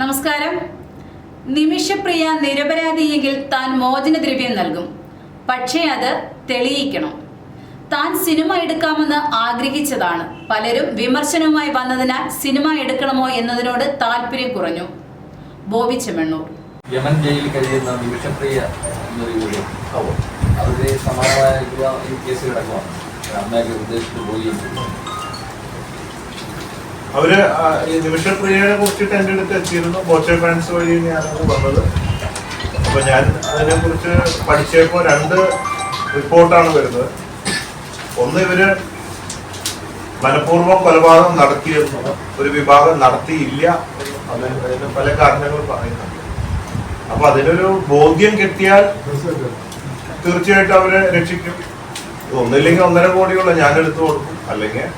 നമസ്കാരം. നിമിഷപ്രിയ നിരപരാധിയെങ്കിൽ താൻ മോചനദ്രവ്യം നൽകും. പക്ഷേ അത് തെളിയിക്കണം. താൻ സിനിമ എടുക്കാമെന്ന് ആഗ്രഹിച്ചതാണ്. പലരും വിമർശനവുമായി വന്നതിനാൽ സിനിമ എടുക്കണമോ എന്നതിനോട് താല്പര്യം കുറഞ്ഞു. ബോബി ചെമ്മണ്ണൂർ. യമൻ ജയിലിൽ കഴിയുന്ന നിമിഷപ്രിയ എന്നൊരു അവരുടെ സമാനമായ ഈ അമ്മയൊക്കെ ഉദ്ദേശിച്ചു പോയി. അവർ ഈ നിമിഷപ്രിയയെ കുറിച്ചിട്ട് എന്റെ അടുത്ത് എത്തിയിരുന്നു. ബോച്ചെ ഫാൻസ് വഴി ഞാനത് വന്നത്. അപ്പൊ ഞാൻ അതിനെ കുറിച്ച് പഠിച്ചപ്പോ രണ്ട് റിപ്പോർട്ടാണ് വരുന്നത്. ഒന്ന് ഇവർ മനഃപൂർവം കൊലപാതകം നടത്തിയെന്ന് ഒരു വിഭാഗം നടത്തിയില്ല അതിന് പല കാരണങ്ങൾ പറയുന്നുണ്ട്. അപ്പൊ അതിനൊരു ബോധ്യം കിട്ടിയാൽ തീർച്ചയായിട്ടും അവരെ രക്ഷിക്കും. ഒന്നില്ലെങ്കിൽ ഒന്നര കോടിയുള്ള ഞാൻ എടുത്തു കൊടുക്കും. അല്ലെങ്കിൽ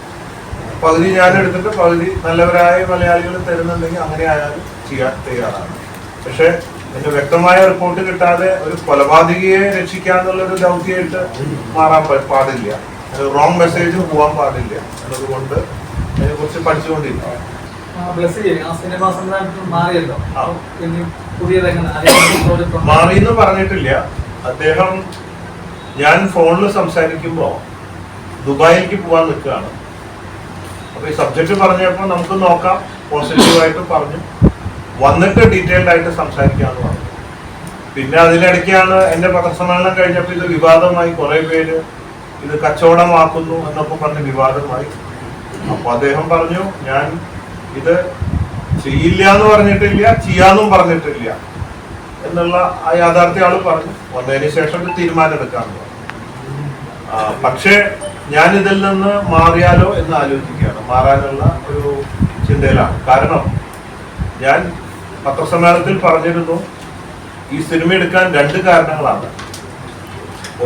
പകുതി ഞാൻ എടുത്തിട്ട് പകുതി നല്ലവരായ മലയാളികൾ തരുന്നുണ്ടെങ്കിൽ അങ്ങനെ ആയാലും ചെയ്യാൻ തയ്യാറാണ്. പക്ഷെ എന്റെ വ്യക്തമായ റിപ്പോർട്ട് കിട്ടാതെ ഒരു കൊലപാതകയെ രക്ഷിക്കാന്നുള്ളൊരു ദൗത്യമായിട്ട് മാറാൻ പാടില്ല. റോങ് മെസ്സേജ് പോകാൻ പാടില്ല. എന്നതുകൊണ്ട് അതിനെ കുറിച്ച് പഠിച്ചുകൊണ്ടിരിക്കും ആ ബ്ലസ് ചെയ്യും. ആ മാറിയല്ലോ. ഇനി പുതിയതെങ്ങനെ അല്ലെങ്കിൽ project ഉണ്ടോ? മാറി എന്ന് പറഞ്ഞിട്ടില്ല. അദ്ദേഹം ഞാൻ ഫോണിൽ സംസാരിക്കുമ്പോൾ ദുബായിലേക്ക് പോകാൻ നിൽക്കുകയാണ്. അപ്പൊ ഈ സബ്ജക്റ്റ് പറഞ്ഞപ്പോൾ നമുക്ക് നോക്കാം പോസിറ്റീവായിട്ട് പറഞ്ഞു. വന്നിട്ട് ഡീറ്റെയിൽഡ് ആയിട്ട് സംസാരിക്കാന്ന് പറഞ്ഞു. പിന്നെ അതിനിടയ്ക്കാണ് എന്റെ പത്രസമ്മേളനം കഴിഞ്ഞപ്പോൾ ഇത് വിവാദമായി കുറേ പേര് ഇത് കച്ചവടമാക്കുന്നു എന്നൊക്കെ പറഞ്ഞ് വിവാദമായി. അപ്പോൾ അദ്ദേഹം പറഞ്ഞു ഞാൻ ഇത് ചെയ്യില്ല എന്ന് പറഞ്ഞിട്ടില്ല ചെയ്യാന്നും പറഞ്ഞിട്ടില്ല എന്നുള്ള ആ യാഥാർത്ഥ്യ ആൾ പറഞ്ഞു. വന്നതിന് ശേഷം തീരുമാനം എടുക്കാന്ന് പറഞ്ഞു. പക്ഷേ ഞാൻ ഇതിൽ നിന്ന് മാറിയാലോ എന്ന് ആലോചിക്കുകയാണ് മാറാനുള്ള ഒരു ചിന്തയിലാണ്. കാരണം ഞാൻ പത്രസമ്മേളനത്തിൽ പറഞ്ഞിരുന്നു ഈ സിനിമ എടുക്കാൻ രണ്ട് കാരണങ്ങളാണ്.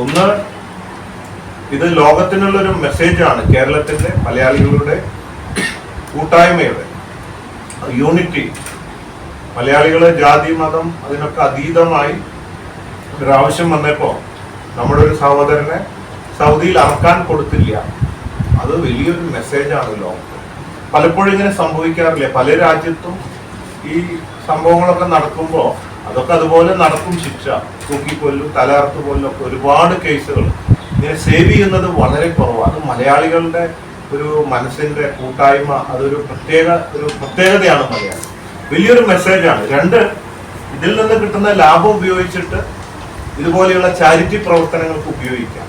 ഒന്ന് ഇത് ലോകത്തിനുള്ളൊരു മെസ്സേജാണ് കേരളത്തിന്റെ മലയാളികളുടെ കൂട്ടായ്മയുടെ യൂണിറ്റി മലയാളികളെ ജാതി മതം അതിനൊക്കെ അതീതമായി ഒരു ആവശ്യം വന്നപ്പോ നമ്മുടെ ഒരു സഹോദരനെ സൗദിയിൽ അറക്കാൻ കൊടുത്തില്ല. അത് വലിയൊരു മെസ്സേജാണ് ലോകത്ത്. പലപ്പോഴും ഇങ്ങനെ സംഭവിക്കാറില്ല? പല രാജ്യത്തും ഈ സംഭവങ്ങളൊക്കെ നടക്കുമ്പോൾ അതൊക്കെ അതുപോലെ നടക്കും ശിക്ഷ. തൂക്കിക്കൊല്ലും തലാർത്ത് കൊല്ലും ഒക്കെ ഒരുപാട് കേസുകൾ. ഇങ്ങനെ സേവ് ചെയ്യുന്നത് വളരെ കുറവാണ് അത് മലയാളികളുടെ ഒരു മനസ്സിന്റെ കൂട്ടായ്മ അതൊരു പ്രത്യേക ഒരു പ്രത്യേകതയാണ് മലയാളം. വലിയൊരു മെസ്സേജാണ് രണ്ട് ഇതിൽ നിന്ന് കിട്ടുന്ന ലാഭം ഉപയോഗിച്ചിട്ട് ഇതുപോലെയുള്ള ചാരിറ്റി പ്രവർത്തനങ്ങൾക്ക് ഉപയോഗിക്കാം.